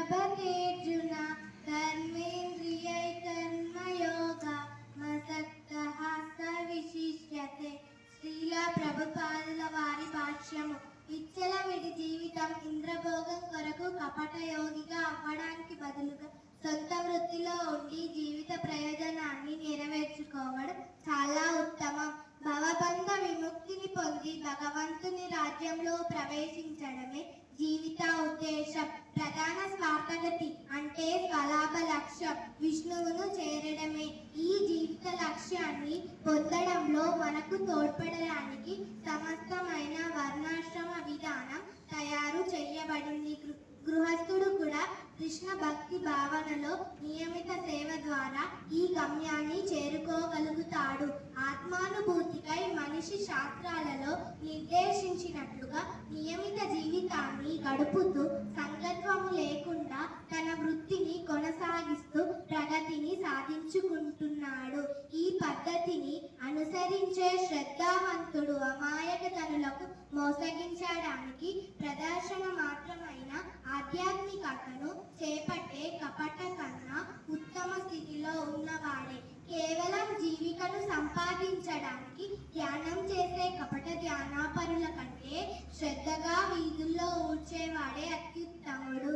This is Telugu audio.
కామ్యారభతేర్జున కర్మేంద్రియై కర్మయోగ మసక్తః స విశిష్యతే శ్రీల ప్రభుపాదుల వారి భాష్యము. విచ్చలవిడి జీవితం ఇంద్రభోగం కొరకు కపట యోగిగా అవ్వడానికి బదులుగా సొంత వృత్తిలో ఉండి జీవిత ప్రయోజనాన్ని నెరవేర్చుకోవడం పొంది భగవంతుని రాజ్యంలో ప్రవేశించడమే జీవిత ఉద్దేశం. ప్రధాన స్వార్థగతి అంటే స్వలాభ లక్ష్యం. విష్ణువును చేరడమే. ఈ జీవిత లక్ష్యాన్ని పొందడంలో మనకు తోడ్పడడానికి సమస్తమైన వర్ణాశ్రమ విధానం తయారు చేయబడింది. గృహస్థుడు కూడా కృష్ణ భక్తి భావనలో నియమిత సేవ ద్వారా ఈ గమ్యాన్ని చేరుకోగలుగుతాడు. శాస్త్రాలలో నిర్దేశించినట్లుగా నియమిత జీవితాన్ని గడుపుతూ సంగత్వము లేకుండా తన వృత్తిని కొనసాగిస్తూ ప్రగతిని సాధించుకుంటున్నాడు. ఈ పద్ధతిని అనుసరించే శ్రద్ధావంతుడు అమాయకతనులకు మోసగించడానికి ప్రదర్శన మాత్రమైన ఆధ్యాత్మికతను చేపట్టే కపట కన్నా ఉత్తమ స్థితిలో ఉన్నవాడే. కేవలం సంపాదించడానికి ధ్యానం చేసే కపట ధ్యానాపరుల కంటే శ్రద్ధగా వీధుల్లో ఊడ్చేవాడే అత్యుత్తముడు.